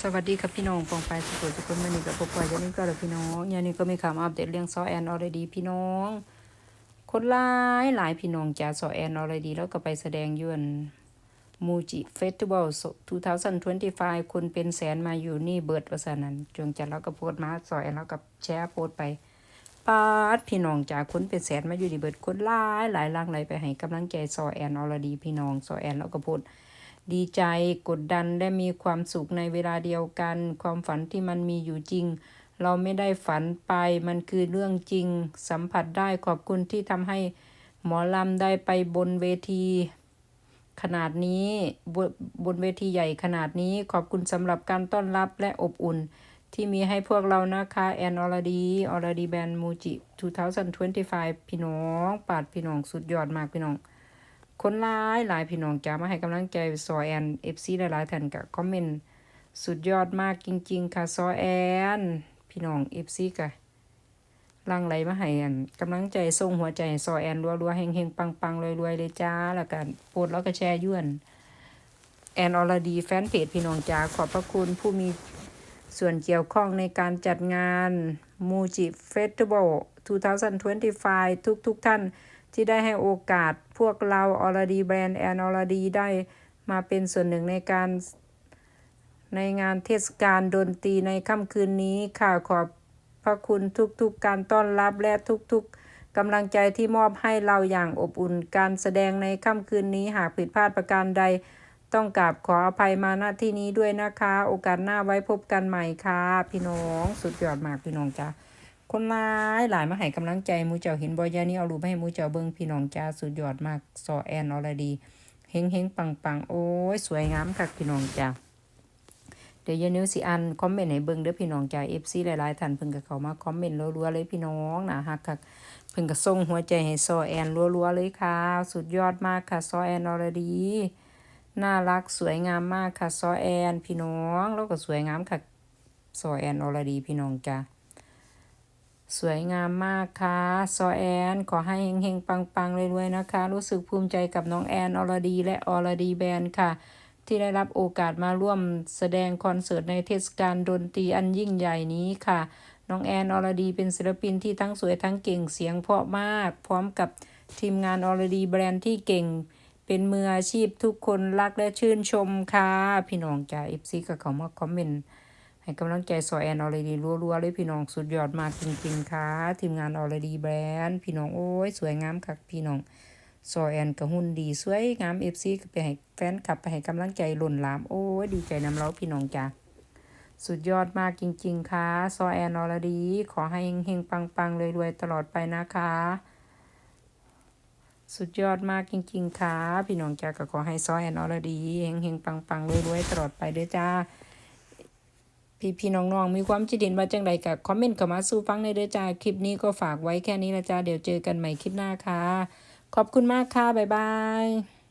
สวัสดีครับพี่น้องปองไปสุขทุกคนวันนี้กับพบปอยยันนี้ก็เลยพี่น้องยันนี้ก็มีข่าวมอัปเดตเรื่องซอแอนออรดีพี่น้อง คนหลายหลายพี่น้องจาซอแอนออรดีแล้วก็ไปแสดงยวนมูจิเฟสติวัล2025 คนเป็นแสนมาอยู่นี่เบิดว่าซะนั้นจงจัดแล้วก็โพสต์มาซอแอนแล้วก็แชร์โพสต์ไปปาดพี่น้องจากคนเป็นแสนมาอยู่นี่เบิดคนหลายหลายหลังไหลไปให้กำลังใจซอแอนออรดีพี่น้องซอแอนแล้วก็โพสต์ ดีใจ กดดันและมีความสุขในเวลาเดียวกัน ความฝันที่มันมีอยู่จริง เราไม่ได้ฝันไป มันคือเรื่องจริง สัมผัสได้ขอบคุณที่ทำให้หมอลำได้ไปบนเวที ขนาดนี้บนบนเวทีใหญ่ขนาดนี้ขอบคุณสำหรับการต้อนรับและอบอุ่น ที่มีให้พวกเรานะคะแอนอรดีอรดีแบนมูจิ 2025 พี่น้อง ปาดพี่น้องสุดยอดมากพี่น้อง คนหลายหลายพี่น้องจะมาให้กำลังใจซอแอนเอฟซีหลายๆท่านกับคอมเมนต์สุดยอดมากจริง ๆ ค่ะซอแอน พี่น้องเอฟซีกะลังไหลมาให้อันกำลังใจส่งหัวใจซอแอนรัวๆเฮงๆ ปังๆรวยๆเลยจ้า แล้วกันโพสต์แล้วก็แชร์ยื่นแอนอรดีแฟนเพจพี่น้องจ้าขอบพระคุณผู้มีส่วนเกี่ยวข้องในการจัดงานมูจิเฟสติวัล2025 ทุกๆท่าน ที่ได้ให้โอกาสพวกเราออรดีแบรนด์แอนออรดีได้มาเป็นส่วนหนึ่งในการในงานเทศกาลดนตรีในค่ำคืนนี้ค่ะขอบพระคุณทุกๆการต้อนรับและทุกๆกำลังใจที่มอบให้เราอย่างอบอุ่นการแสดงในค่ำคืนนี้หากผิดพลาดประการใด ต้องกราบขออภัยมาณที่นี้ด้วยนะคะ โอกาสหน้าไว้พบกันใหม่ค่ะ พี่น้อง สุดยอดมากพี่น้องจ้า คนหลายหลายมาให้กำลังใจมูเจ้าเห็นบอยานี่เอารูปให้มูเจ้าเบิ่งพี่น้องจ้าสุดยอดมากซอแอนออรดีเฮงเฮงปังปังโอ้ยสวยงามคักพี่น้องจ้าเดี๋ยวยานิวสิอันคอมเมนต์ให้เบิ่งเด้อพี่น้องจ้า FC หลายๆท่านเพิ่นก็เขามาคอมเมนต์รัวๆเลยพี่น้องนะฮักคักเพิ่นก็ส่งหัวใจให้ซอแอนรัวๆเลยค่ะ สุดยอดมากค่ะซอแอนออรดีน่ารักสวยงามมากค่ะซอแอน พี่น้องแล้วก็สวยงามค่ะซอแอนออรดีพี่น้องจ้า สวยงามมากค่ะซอแอน ขอให้เฮงๆ ปังๆรวยๆนะคะ รู้สึกภูมิใจกับน้องแอนอรดีและอรดีแบนด์ค่ะ ที่ได้รับโอกาสมาร่วมแสดงคอนเสิร์ตในเทศกาลดนตรีอันยิ่งใหญ่นี้ค่ะ น้องแอนอรดีเป็นศิลปินที่ทั้งสวยทั้งเก่งเสียงเพราะมาก พร้อมกับทีมงานอรดีแบรนด์ที่เก่ง เป็นมืออาชีพทุกคนรักและชื่นชมค่ะ พี่น้องจ้าเอฟซีก็เขามาคอมเมนต์ ให้กำลังใจซอแอนออรดีรัวๆเลยพี่น้องสุดยอดมากจริงๆค่ะทีมงานออรดีแบรนด์พี่น้องโอ้ยสวยงามคักพี่น้องซอแอนก็หุ่นดีสวยงามเอฟซีก็ไปให้แฟนคลับไปให้กำลังใจหล่นหลามโอ้ยดีใจนำเราพี่น้องจ้าสุดยอดมากจริง ๆ ค่ะซอแอนออรดี ขอให้เฮงๆปังๆรวยๆตลอดไปนะคะ สุดยอดมากจริง ๆ ค่ะ พี่น้องจ้าก็ขอให้ซอแอนออรดีเฮงๆปังๆรวยๆตลอดไปด้วยจ้า พี่พี่น้องๆ มีความคิดเห็นว่าจังใดกับคอมเมนต์เข้ามาสู้ฟังในเด้อจ้า คลิปนี้ก็ฝากไว้แค่นี้ละจ้า เดี๋ยวเจอกันใหม่คลิปหน้าค่ะ ขอบคุณมากค่ะ บ๊ายบาย